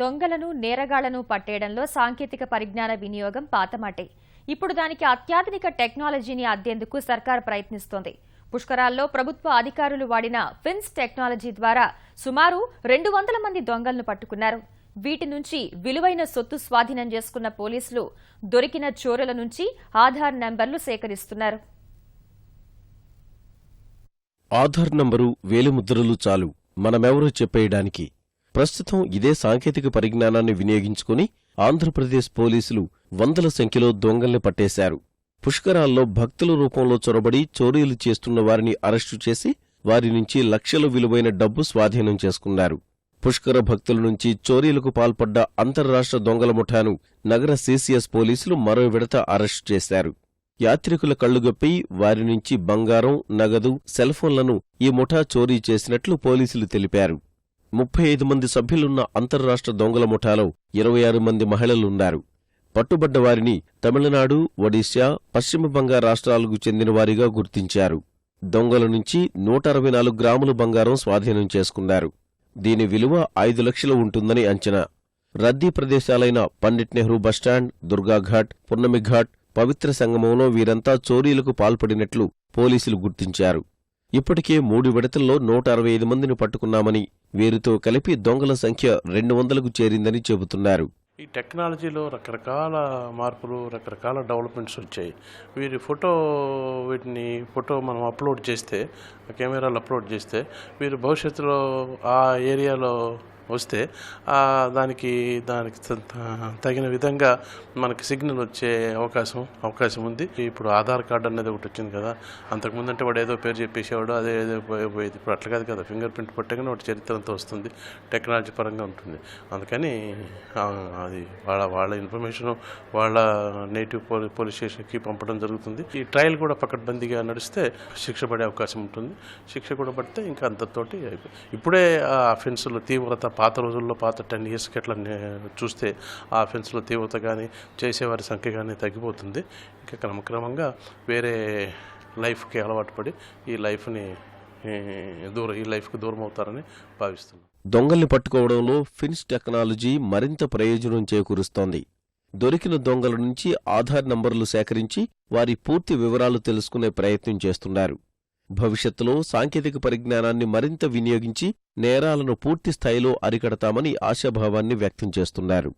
దొంగలను నేరగాళ్ళను పట్టేయడంలో సాంకేతిక పరిజ్ఞాన వినియోగం పాతమాటే. ఇప్పుడు దానికి అత్యాధునిక టెక్నాలజీని అద్దేందుకు సర్కార్ ప్రయత్నిస్తోంది. పుష్కరాల్లో ప్రభుత్వ అధికారులు వాడిన ఫిన్స్ టెక్నాలజీ ద్వారా సుమారు రెండు వందల మంది దొంగలను పట్టుకున్నారు. వీటి నుంచి విలువైన సొత్తు స్వాధీనం చేసుకున్న పోలీసులు దొరికిన చోరుల నుంచి ఆధార్ నంబర్లు సేకరిస్తున్నారు. ఆధార్ నంబరు వేలిముద్రలు చాలు. మనమెవరో చెప్పేయడానికి ప్రస్తుతం ఇదే సాంకేతిక పరిజ్ఞానాన్ని వినియోగించుకుని ఆంధ్రప్రదేశ్ పోలీసులు వందల సంఖ్యలో దొంగల్ని పట్టేశారు. పుష్కరాల్లో భక్తుల రూపంలో చొరబడి చోరీలు చేస్తున్న వారిని అరెస్టు చేసి వారి నుంచి లక్షల విలువైన డబ్బు స్వాధీనం చేసుకున్నారు. పుష్కర భక్తుల నుంచి చోరీలకు పాల్పడ్డ అంతర్రాష్ట్ర దొంగల ముఠాను నగర సీసీఎస్ పోలీసులు మరో విడత అరెస్టు చేశారు. యాత్రికుల కళ్ళుగొప్పి వారి నుంచి బంగారం నగదు సెల్ఫోన్లను ఈ ముఠా చోరీ చేసినట్లు పోలీసులు తెలిపారు. ముప్పై ఐదు మంది సభ్యులున్న అంతర్రాష్ట్ర దొంగల ముఠాలో ఇరవై ఆరు మంది మహిళలున్నారు. పట్టుబడ్డ వారిని తమిళనాడు ఒడిశా పశ్చిమ బంగాల్ రాష్ట్రాలకు చెందినవారిగా గుర్తించారు. దొంగల నుంచి నూట అరవై నాలుగు గ్రాముల బంగారం స్వాధీనం చేసుకున్నారు. దీని విలువ ఐదు లక్షలు ఉంటుందని అంచనా. రద్దీ ప్రదేశాలైన పండిట్ నెహ్రూ బస్టాండ్ దుర్గాఘాట్ పున్నమిఘాట్ పవిత్ర సంగమంలో వీరంతా చోరీలకు పాల్పడినట్లు పోలీసులు గుర్తించారు. ఇప్పటికే మూడు విడతల్లో నూట అరవై ఐదు మందిని పట్టుకున్నామని వీరితో కలిపి దొంగల సంఖ్య రెండు వందలకు చేరిందని చెబుతున్నారు. ఈ టెక్నాలజీలో రకరకాల మార్పులు రకరకాల డెవలప్మెంట్స్ వచ్చాయి. వీరి ఫోటో వీటిని ఫోటో మనం అప్లోడ్ చేస్తే కెమెరాలు అప్లోడ్ చేస్తే వీరు భవిష్యత్తులో ఆ ఏరియాలో వస్తే దానికి దానికి త- తగిన విధంగా మనకి సిగ్నల్ వచ్చే అవకాశం అవకాశం ఉంది. ఇప్పుడు ఆధార్ కార్డు అనేది ఒకటి వచ్చింది కదా. అంతకుముందు అంటే వాడు ఏదో పేరు చెప్పేసేవాడు అదే ఏదో పోయేది. ఇప్పుడు అట్లా కాదు కదా. ఫింగర్ ప్రింట్ పట్టగానే ఒకటి చరిత్ర అంతా వస్తుంది. టెక్నాలజీ పరంగా ఉంటుంది. అందుకని అది వాళ్ళ వాళ్ళ ఇన్ఫర్మేషన్ వాళ్ళ నేటివ్ పోలీస్ స్టేషన్కి పంపడం జరుగుతుంది. ఈ ట్రయల్ కూడా పకడ్బందీగా నడిస్తే శిక్ష పడే అవకాశం ఉంటుంది. శిక్ష కూడా పడితే ఇంకా అంతతోటి ఇప్పుడే ఆ అఫెన్సుల తీవ్రత పాత రోజుల్లో పాత టెన్ ఇయర్స్కి అట్లా చూస్తే ఆ ఫెన్స్లో తీవ్రత కానీ చేసేవారి సంఖ్య కానీ తగ్గిపోతుంది. ఇంకా క్రమక్రమంగా వేరే లైఫ్కి అలవాటు పడి ఈ లైఫ్ని దూరం ఈ లైఫ్కి దూరం అవుతారని భావిస్తున్నాం. దొంగల్ని పట్టుకోవడంలో ఫిన్స్ టెక్నాలజీ మరింత ప్రయోజనం చేకూరుస్తోంది. దొరికిన దొంగల నుంచి ఆధార్ నంబర్లు సేకరించి వారి పూర్తి వివరాలు తెలుసుకునే ప్రయత్నం చేస్తున్నారు. భవిష్యత్తులో సాంకేతిక పరిజ్ఞానాన్ని మరింత వినియోగించి నేరాలను పూర్తి స్థాయిలో అరికడతామని ఆశాభావాన్ని వ్యక్తం చేస్తున్నారు.